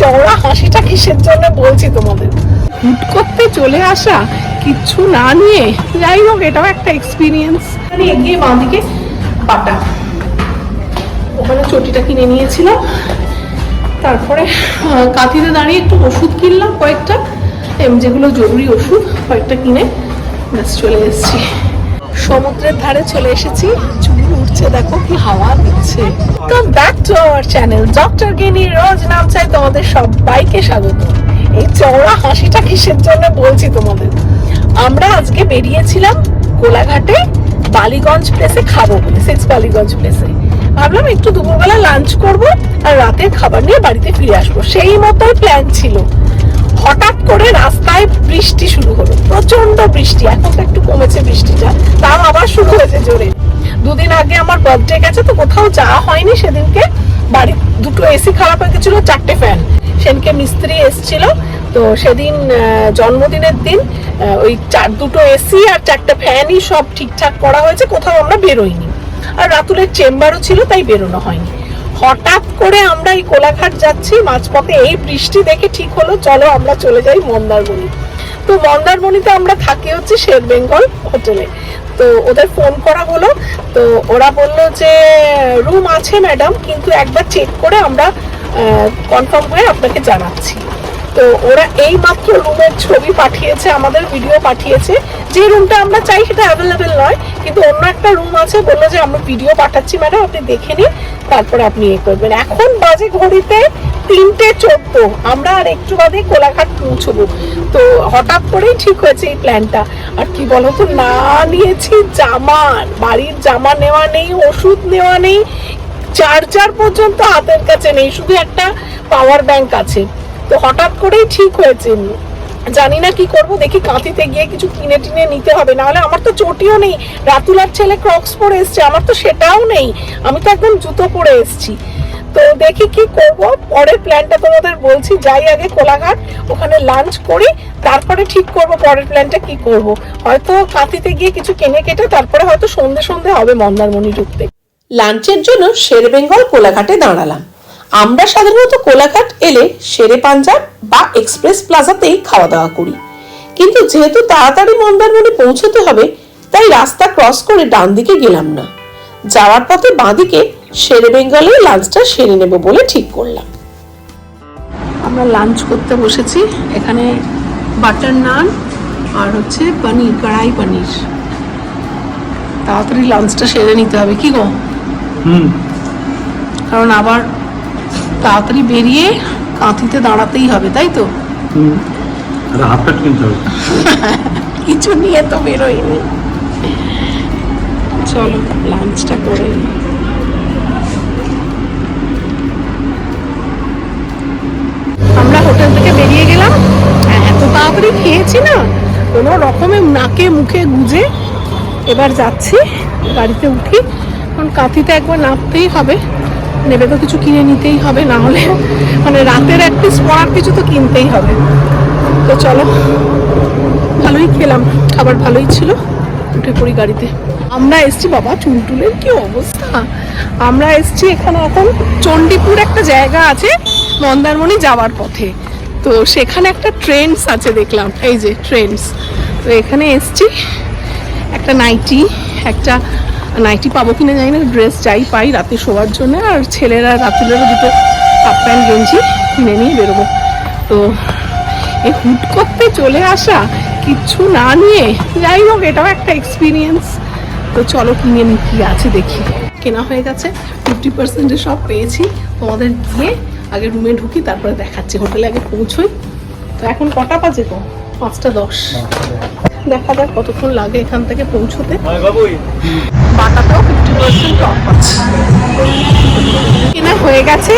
চওড়া হাসিটা কিসের জন্য বলছি তোমাদের? হুট করতে চলে আসা না নিয়ে। যাই হোক, এটাও একটা এক্সপিরিয়েন্স এগিয়ে বাঁ দিকে বাটা ওখানে চটিটা কিনে নিয়েছিলাম তারপরে কাঁথিতে দাঁড়িয়ে একটু ওষুধ কিনলাম কয়েকটা। যেগুলো জরুরি ওষুধ, কয়েকটা কিনে ব্যাস চলে এসেছি। সমুদ্রের ধারে চলে এসেছি। চুল উঠছে, দেখো কি হাওয়া দিচ্ছে। তো back to our channel doctor Gini Rose নাম চাই তোমাদের সবাইকে স্বাগত। এই চওড়া হাসিটা কিসের জন্য বলছি তোমাদের? আমরা আজকে বেরিয়েছিলাম কোলাঘাটে বালিগঞ্জ প্লেসে খাব বলে সিক্স বালিগঞ্জ প্লেসে ভাবলাম একটু দুপুরবেলা লাঞ্চ করব আর রাতের খাবার নিয়ে বাড়িতে ফিরে আসব। সেই মতোই প্ল্যান ছিল। হঠাৎ করে রাস্তায় বৃষ্টি শুরু হলো প্রচণ্ড বৃষ্টি, এখন তো একটু কমেছে বৃষ্টিটা, তাও আবার শুরু হয়েছে জোরে। দুদিন আগে আমার বার্থডে গেছে তো কোথাও যাওয়া হয়নি সেদিনকে, বাড়ি দুটো এসি খারাপ হয়ে গেছিল, চারটে ফ্যান সেদিনকে মিস্ত্রি এসছিল, তো সেদিন জন্মদিনের দিন ওই চার, দুটো এসি আর চারটে ফ্যানই সব ঠিকঠাক করা হয়েছে, কোথাও আমরা বেরোইনি। আর রাতুলের চেম্বারও ছিল, তাই বেরোনো হয়নি। হঠাৎ করে আমরা এই কোলাঘাট যাচ্ছি, মাঝপথে এই বৃষ্টি দেখে ঠিক হলো, চলো আমরা চলে যাই মন্দারমণি। তো মন্দারমণিতে আমরা থাকি হচ্ছে শের বেঙ্গল হোটেলে। তো ওদের ফোন করা হলো, তো ওরা বলল যে, রুম আছে, ম্যাডাম, কিন্তু একবার চেক করে আমরা কনফার্ম হয়ে আপনাকে জানাচ্ছি। তো ওরা এই মাত্র রুমের ছবি পাঠিয়েছে, আমাদের ভিডিও পাঠিয়েছে। যে রুমটা আমরা চাই সেটা অ্যাভেলেবেল নয়, কিন্তু অন্য একটা রুম আছে, বলল যে আমরা ভিডিও পাঠাচ্ছি ম্যাডাম আপনি দেখে নিন, তারপরে আপনি এ করবেন। এখন বাজে ঘড়িতে তিনটে চোদ্দ, আমরা আর একটু বাদে কোলাঘাট পৌঁছবো। তো হঠাৎ করেই ঠিক হয়েছে এই প্ল্যানটা আর কি বলতো, না নিয়েছি জামা, বাড়ির জামা নেওয়া নেই, ওষুধ নেওয়া নেই চার্জার পর্যন্ত হাতের কাছে নেই, শুধু একটা পাওয়ার ব্যাংক আছে। তো হঠাৎ করেই ঠিক হয়েছে। জানি না কি করব, দেখি কাঁথিতে গিয়ে কিছু কিনে টিনে নিতে হবে, নাহলে আমার তো চটিও নেই। রাতুলার ছেলে ক্রক্স পরে এসছে, আমার তো সেটাও নেই। আমি তো একদম জুতো পরে এসছি। তো দেখি কি করব, পরের প্ল্যানটা তোমাদের বলছি, যাই আগে কোলাঘাট, ওখানে লাঞ্চ করি, তারপরে ঠিক করব পরের প্ল্যানটা কি করব। হয়তো কাঁথিতে গিয়ে কিছু কিনে কেটে, তারপরে হয়তো সন্ধে সন্ধে হবে মন্দারমণি ঢুকতে। লাঞ্চের জন্য শের বেঙ্গল কোলাঘাটে দাঁড়ালাম। আমরা সাধারণত কোলাঘাট এলে সেরে পাঞ্জাব বা এক্সপ্রেস প্লাজাতেই খাওয়া দাওয়া করি। কিন্তু যেহেতু তাড়াতাড়ি মন্দারমণি পৌঁছতে হবে তাই রাস্তা ক্রস করে ডান দিকে গেলাম না। যাওয়ার পথে বাঁদিকে সেরে বেঙ্গলে লাঞ্চটা সেরে নেব বলে ঠিক করলাম। আমরা লাঞ্চ করতে বসেছি। এখানে বাটার নান আর হচ্ছে পনির কড়াই পনির। তাড়াতাড়ি লাঞ্চটা সেরে নিতে হবে কি গো? হুম। কারণ আবার তাড়াতাড়ি বেরিয়ে কাঁথিতে দাঁড়াতেই হবে তাই তো? কিছু নিয়ে তো বেরোয়নি। চলো লাঞ্চটা করে আমরা হোটেল থেকে বেরিয়ে গেলাম। আর এত তাড়াতাড়ি খেয়েছি না। কোনো রকমে নাকে মুখে গুজে এবার যাচ্ছি গাড়িতে উঠি। কারণ কাঁথিতে একবার নামতেই হবে। নেবে তো কিছু কিনে নিতেই হবে, না হলে মানে রাতের একটি পড়ার কিছু তো কিনতেই হবে। তো চলো, ভালোই খেলাম, খাবার ভালোই ছিল উঠে পড়ি গাড়িতে। আমরা এসছি বাবা চুলটুলের কি অবস্থা? আমরা এসছি এখানে এখন চণ্ডীপুর একটা জায়গা আছে মন্দারমণি যাওয়ার পথে। তো সেখানে একটা ট্রেন্ডস আছে দেখলাম, এই যে ট্রেন্ডস। তো এখানে এসছি, একটা নাইটি, একটা নাইটি পাবো কিনা জানি না ড্রেস যাই পাই রাতে শোয়ার জন্য, আর ছেলেরা রাতুলেরও দুটো হাফ প্যান্ট গেঞ্জি কিনে নিয়ে বেরোবো। তো এই হুট করতে চলে আসা কিচ্ছু না নিয়ে, যাই হোক, এটাও একটা এক্সপিরিয়েন্স তো চলো কিনে নি, কি আছে দেখি। কেনা হয়ে গেছে ফিফটি পার্সেন্টে সব পেয়েছি। তোমাদের গিয়ে আগে রুমে ঢুকি, তারপরে দেখাচ্ছি। হোটেলে আগে পৌঁছোই। তো এখন কটা বাজে তো পাঁচটা দশ। দেখা যাক কতক্ষণ লাগে এখান থেকে পৌঁছতে। বাটাতেও ফিফটি পার্সেন্ট অফ আছে। কেনা হয়ে গেছে।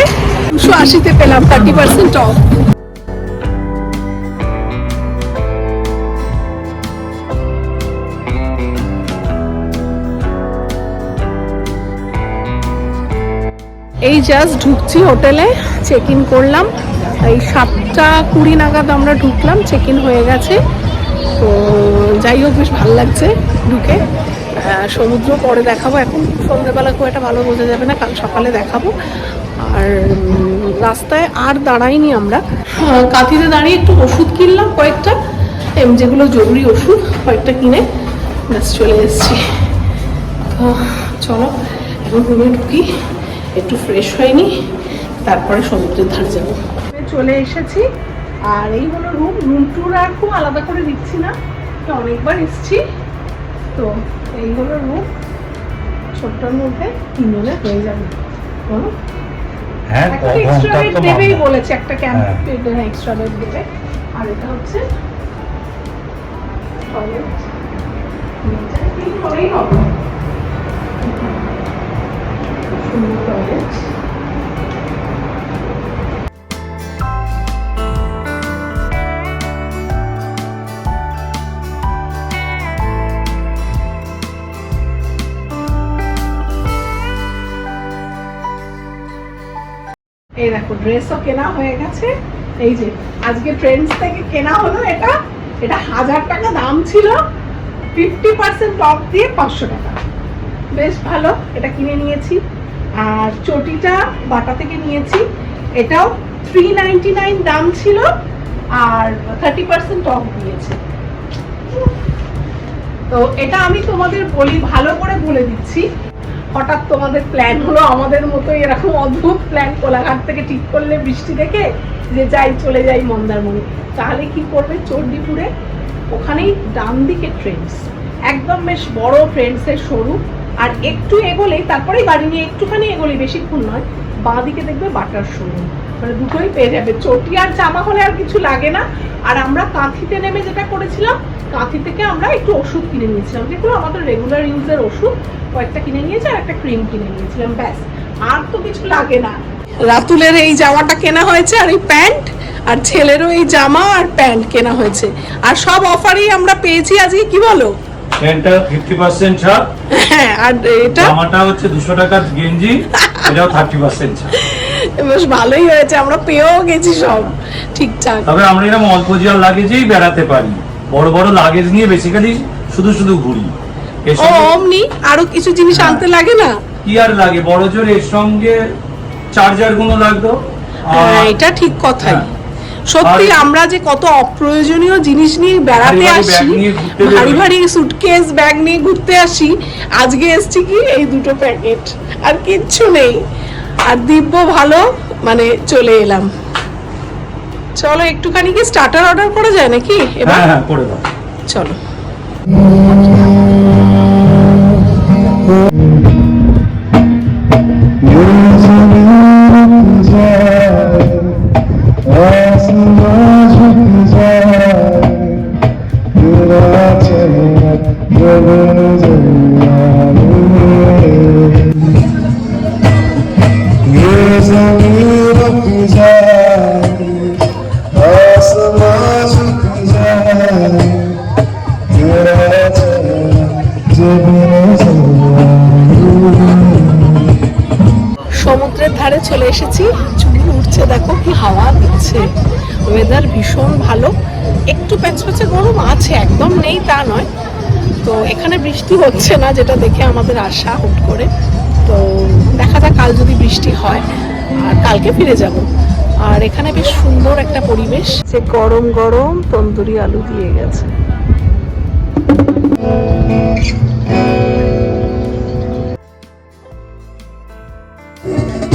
দুশো আশিতে পেলাম থার্টি পার্সেন্ট অফ এই জাস্ট ঢুকছি হোটেলে চেক ইন করলাম। এই সাতটা কুড়ি নাগাদ আমরা ঢুকলাম চেক ইন হয়ে গেছে। তো যাই হোক, বেশ ভালো লাগছে ঢুকে। সমুদ্র পরে দেখাবো এখন। সন্ধ্যেবেলা খুব একটা ভালো বোঝা যাবে না, কাল সকালে দেখাবো। আর রাস্তায় আর দাঁড়াইনি আমরা। কাঁথিতে দাঁড়িয়ে একটু ওষুধ কিনলাম কয়েকটা। যেগুলো জরুরি ওষুধ, কয়েকটা কিনে ব্যাস চলে এসেছি। চলো, এখন রুমে ঢুকি। একটু ফ্রেশ হয়নি, তারপরে সমুদ্রের ধার যাব। চলে এসেছি। আর এই হলো রুম রুম টুর আর খুব আলাদা করে দিচ্ছি না। তো অনেকবার এসছি। তো এই হলো রুম ছোট্টর মধ্যে তিনজনে হয়ে যাবে। বলো। হ্যাঁ এক্সট্রা বেড দেবেই বলেছে একটা ক্যাম্প হ্যাঁ। এক্সট্রা বেড দেবে। আর এটা হচ্ছে টয়লেট সুন্দর টয়লেট এই দেখো ড্রেসও কেনা হয়ে গেছে। এই যে, আজকে ট্রেন্ডস থেকে কেনা হলো এটা। এটা হাজার টাকা দাম ছিল। ফিফটি পার্সেন্ট অফ দিয়ে পাঁচশো টাকা। বেশ ভালো, এটা কিনে নিয়েছি। আর চটিটা বাটা থেকে নিয়েছি। এটাও থ্রি নাইনটি নাইন দাম ছিল আর থার্টি পার্সেন্ট অফ দিয়েছে। তো এটা আমি তোমাদের বলি, ভালো করে বলে দিচ্ছি। হঠাৎ তোমাদের প্ল্যান হলো আমাদের মতো এরকম অদ্ভুত প্ল্যান, কোলাঘাট থেকে ঠিক করলে বৃষ্টি দেখে যে যাই চলে যাই মন্দারমণি। তাহলে কি করবে চণ্ডীপুরে? ওখানেই ডান দিকে ট্রেন্ডস একদম বেশ বড় ট্রেন্ডসের শোরুম আর একটু এগোলেই, তারপরেই গাড়ি নিয়ে একটুখানি এগোলেই, বেশিক্ষণ নয়, বাঁ দিকে দেখবে বাটার শোরুম মানে দুটোই পেয়ে যাবে। চটি আর জামা হলে আর কিছু লাগে না। আর আমরা কাঁথিতে নেমে যেটা করেছিলাম কাঁথি থেকে আমরা একটু ওষুধ কিনে নিয়েছিলাম। যেগুলো আমাদের রেগুলার ইউজের ওষুধ কয়েকটা কিনে নিয়েছি আর একটা ক্রিম কিনে নিয়েছিলাম ব্যাস। আর তো কিছু লাগে না। রাতুলের এই জামাটা কেনা হয়েছে আর এই প্যান্ট আর ছেলেরও এই জামা আর প্যান্ট কেনা হয়েছে। আর সব অফারই আমরা পেয়েছি আজকে কি বলো? প্যান্টটা ফিফটি পার্সেন্ট ছাড়। হ্যাঁ আর এটা? জামাটা হচ্ছে দুশো টাকার গেঞ্জি এটাও থার্টি পার্সেন্ট ছাড়। বেশ ভালোই হয়েছে আমরা পেয়েও গেছি সব ঠিকঠাক। তবে আমরা এরকম অল্প জিয়ার লাগেজেই বেড়াতে পারি। বড় বড় লাগেজ নিয়ে বেসিক্যালি শুধু শুধু ঘুরি। ও অমনি? আরও কিছু জিনিস হ্যাঁ। আনতে লাগে না? কি আর লাগে? বড় জোর এর সঙ্গে চার্জারগুলো লাগতো। হ্যাঁ এটা ঠিক কথাই। হ্যাঁ। সত্যি আমরা যে কত অপ্রয়োজনীয় জিনিস নিয়ে বেড়াতে আসি ভারী ভারী সুটকেস ব্যাগ নিয়ে ঘুরতে আসি আজকে এসছি কি এই দুটো প্যাকেট আর কিচ্ছু নেই। আর দিব্য ভালো মানে চলে এলাম। চলো একটুখানি কি স্টার্টার অর্ডার করা যায় নাকি? এবার? হ্যাঁ হ্যাঁ করে দাও চলো। ওয়েদার ভীষণ ভালো। একটু প্যাচপ্যাচে গরম আছে একদম নেই তা নয়। তো এখানে বৃষ্টি হচ্ছে না যেটা দেখে আমাদের আশা হুট করে। তো দেখা যাক কাল যদি বৃষ্টি হয় আর কালকে ফিরে যাব। আর এখানে বেশ সুন্দর একটা পরিবেশ। যে গরম গরম তন্দুরি আলু দিয়ে গেছে।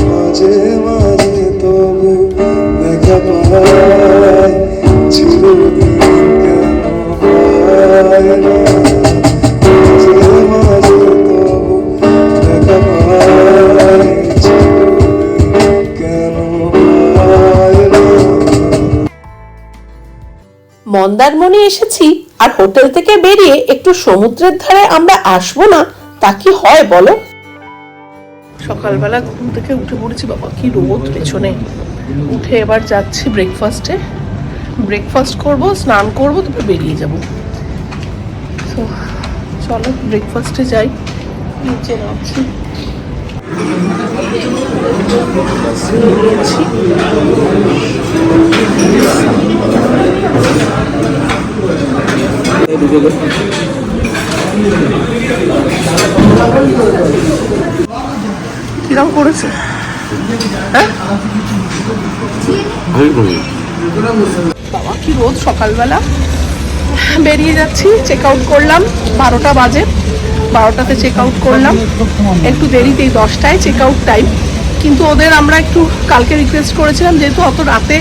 মাঝে মাঝে তবু দেখা মন্দারমণি এসেছি আর হোটেল থেকে বেরিয়ে একটু সমুদ্রের ধারে আমরা আসব না, তা কি হয় বলো? সকালবেলা ঘুম থেকে উঠে পড়েছি, বাবা, কি রোদ পেছনে। উঠে এবার যাচ্ছি ব্রেকফাস্টে ব্রেকফাস্ট করব, স্নান করব, তারপর বেরিয়ে যাব। তো চলো ব্রেকফাস্টে যাই। নিচে নামছি কিরম করেছে? হ্যাঁ? বাবা কি রোদ সকালবেলা? বেরিয়ে যাচ্ছি চেক আউট করলাম বারোটা বাজে। বারোটাতে চেক আউট করলাম। একটু দেরিতেই দশটায় চেক আউট টাইম কিন্তু ওদের আমরা একটু কালকে রিকোয়েস্ট করেছিলাম, যেহেতু অত রাতে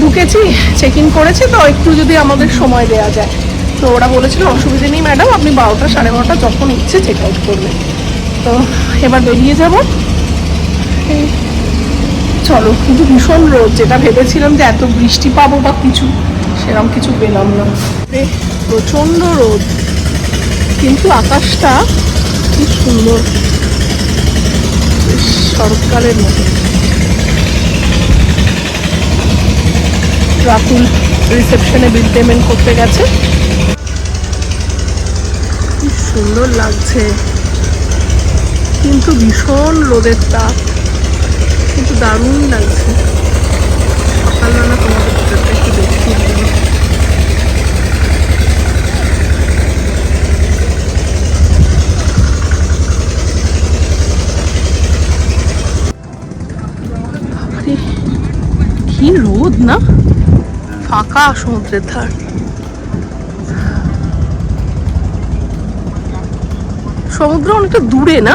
ঢুকেছি চেক ইন করেছি, তো একটু যদি আমাদের সময় দেওয়া যায়। তো ওরা বলেছিল, অসুবিধে নেই ম্যাডাম আপনি বারোটা, সাড়ে বারোটা যখন ইচ্ছে চেক আউট করবেন। তো এবার বেরিয়ে যাব। চলো, কিন্তু ভীষণ রোদ, যেটা ভেবেছিলাম যে এত বৃষ্টি পাবো বা কিছু সেরকম কিছু পেলাম না। প্রচণ্ড রোদ। কিন্তু আকাশটা কি সুন্দর। শরৎকালের মতো। রাতুল রিসেপশনে বিল পেমেন্ট করতে গেছে। কি সুন্দর লাগছে। কিন্তু ভীষণ রোদের তাপ। কিন্তু দারুণ লাগছে। সকালবেলা তোমাদের ভিতরটা একটু দেখিয়ে দিল কি রোদ না? ফাঁকা সমুদ্রের ধার। সমুদ্র অনেকটা দূরে না?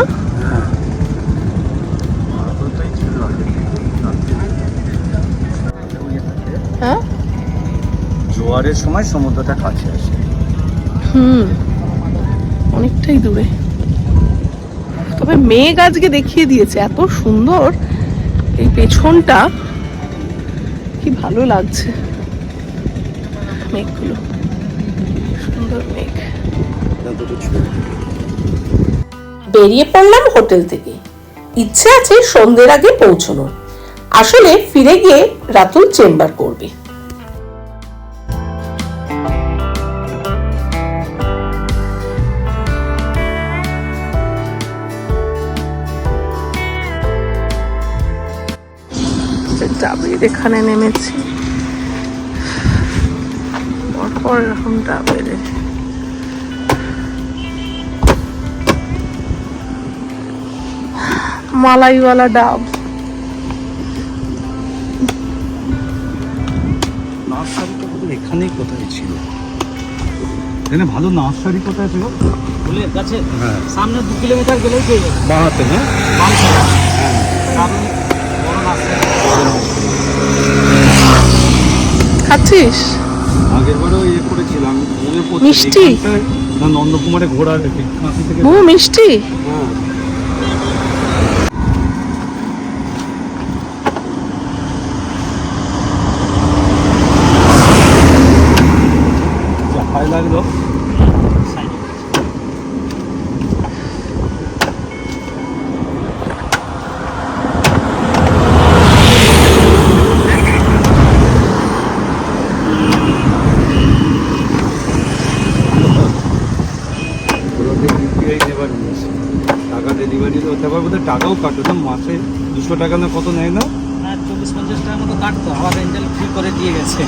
হ্যাঁ? জোয়ারের সময় সমুদ্রটা কাছে আসে। হুম। অনেকটাই দূরে। তবে মেঘ আজকে দেখিয়ে দিয়েছে এত সুন্দর এই পেছনটা। কি ভালো লাগছে। মেঘগুলো। সুন্দর মেঘ। বেরিয়ে পড়লাম হোটেল থেকে। ইচ্ছে আছে সন্ধ্যের আগে পৌঁছানোর। আসলে ফিরে গিয়ে রাতুল চেম্বার করবে। ডাবের এখানে নেমেছি। পরপর এরকম ডাবের মালাইওয়ালা ডাব। নার্সারিটা বোধহয় এখানেই কোথায় ছিল। এখানে ভালো নার্সারি কোথায় ছিল? ফুলের গাছে হ্যাঁ। সামনে দু কিলোমিটার গেলেই পেয়ে যাবে। বাহাতে না সামনে বড় নার্সারি খাচ্ছিস? ইয়ে মিষ্টি? নন্দকুমারে থেকে বহু মিষ্টি? হ্যাঁ যা ভালো লাগল ইউপিআই নেবার নিয়েছে টাকা ডেলিভারি হতে পারবে বোধহয় টাকাও কাটে না মাসে দুশো টাকা না কত নেয় না? হ্যাঁ চব্বিশ পঞ্চাশ টাকার মতো কাটতো আবার রেন্টাল ফ্রি করে দিয়ে গেছে।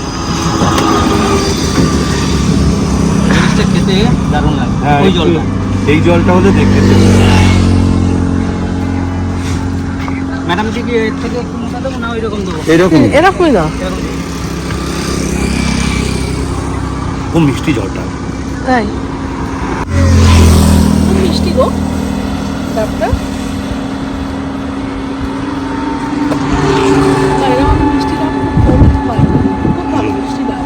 জিনিসটা খেতে দারুণ লাগে হ্যাঁ ওই জলটা। এই জলটা হলে দেখতে ম্যাডাম কি কি এর থেকে দেবো না ওই রকম দেবো এরকম এরকমই না। খুব মিষ্টি জলটা। তাই। খুব মিষ্টি গো ডাবটা আর এরকম মিষ্টি ডাব খুব কম হয় খুব ভালো মিষ্টি ডাব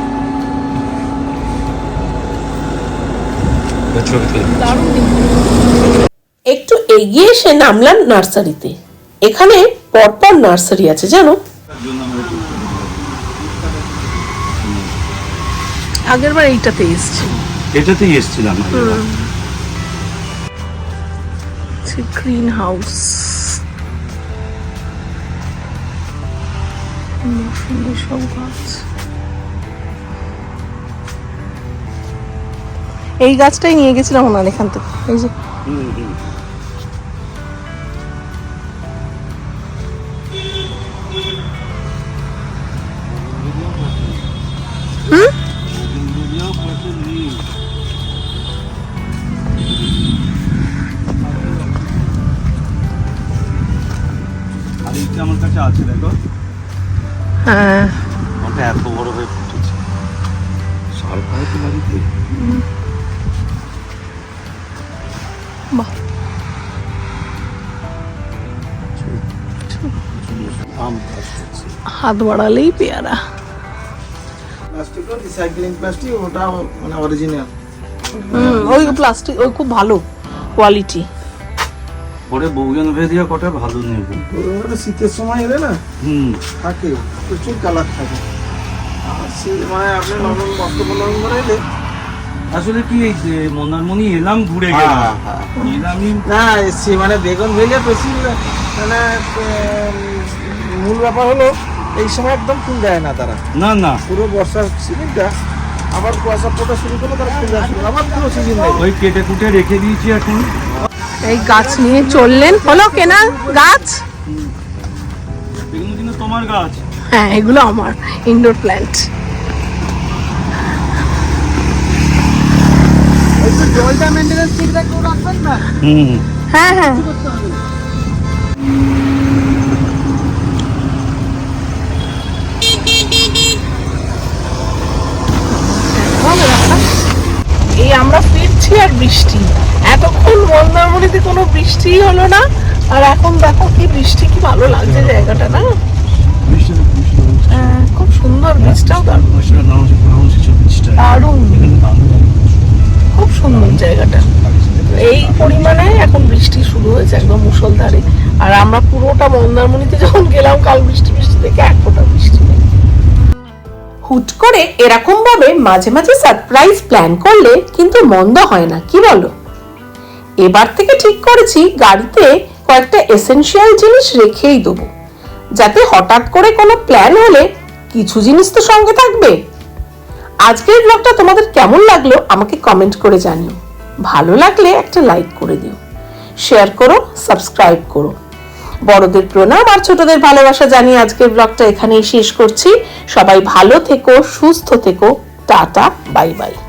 একটু এগিয়ে এসে নামলাম নার্সারিতে। এখানে পরপর নার্সারি আছে জানো? আগের বার এইটাতে এসছি। এটাতেই এসেছিলাম। গ্রিন হাউস সুন্দর সব গাছ। এই গাছটাই নিয়ে গেছিলাম ওনার এখান থেকে। এই যে। হাত বাড়ালেই পেয়ারা। রিসাইক্লিং প্লাস্টিক ওটা মানে অরিজিনাল হুম ওই প্লাস্টিক ওই খুব ভালো কোয়ালিটি পরে বৌজন ভেদিয়া কটা ভালো নেব। শীতের সময় এলে না হুম। থাকে প্রচুর কালার থাকে। মানে আপনি নভেম্বর অক্টোবর নভেম্বরে এলে। আসলে কি এই যে মন্দারমণি এলাম ঘুরে গেলাম। হ্যাঁ, এলামই না এসছি মানে বেগুন ভেলিয়া বেশি মানে মূল ব্যাপার হলো এই সময় একদম ফুল দেয় না তারা। না না। পুরো বর্ষার সিজনটা আবার কুয়াশা পোটা শুরু করল তারা ফুল করল। আবার পুরো সিজন দেয়। ওই কেটে কুটে রেখে দিয়েছি এখন। এই গাছ নিয়ে চললেন। হলো কেনা গাছ? তোমার গাছ? হ্যাঁ এগুলো আমার ইনডোর প্ল্যান্ট জলটা মেনটেন্স ঠিক রাখবেন না? হুম। হ্যাঁ হ্যাঁ। এই আমরা ফিরছি আর বৃষ্টি। এতক্ষণ মন্দারমণিতে কোনো বৃষ্টিই হলো না আর এখন দেখো কি বৃষ্টি কি ভালো লাগছে জায়গাটা না? হ্যাঁ, খুব সুন্দর বৃষ্টিটাও দারুণ। খুব সুন্দর জায়গাটা। এই পরিমাণে এখন বৃষ্টি শুরু হয়েছে একদম মুষলধারে। আর আমরা পুরোটা মন্দারমণিতে যখন গেলাম কাল বৃষ্টি বৃষ্টি থেকে এক ফোঁটা বৃষ্টি নেই। হুট করে এরকম ভাবে মাঝে মাঝে সারপ্রাইজ প্ল্যান করলে কিন্তু মন্দ হয় না, কি বলো? এবার থেকে ঠিক করেছি, গাড়িতে কয়েকটা এসেনশিয়াল জিনিস রেখেই দেবো। যাতে হঠাৎ করে কোনো প্ল্যান হলে কিছু জিনিস তো সঙ্গে থাকবে। আজকের ব্লগটা তোমাদের কেমন লাগল আমাকে কমেন্ট করে জানিও। ভালো লাগলে একটা লাইক করে দিও। শেয়ার করো সাবস্ক্রাইব করো। বড়দের প্রণাম আর ছোটদের ভালোবাসা জানিয়ে আজকের ব্লগটা এখানেই শেষ করছি। সবাই ভালো থেকো, সুস্থ থেকো। Tata, bye bye.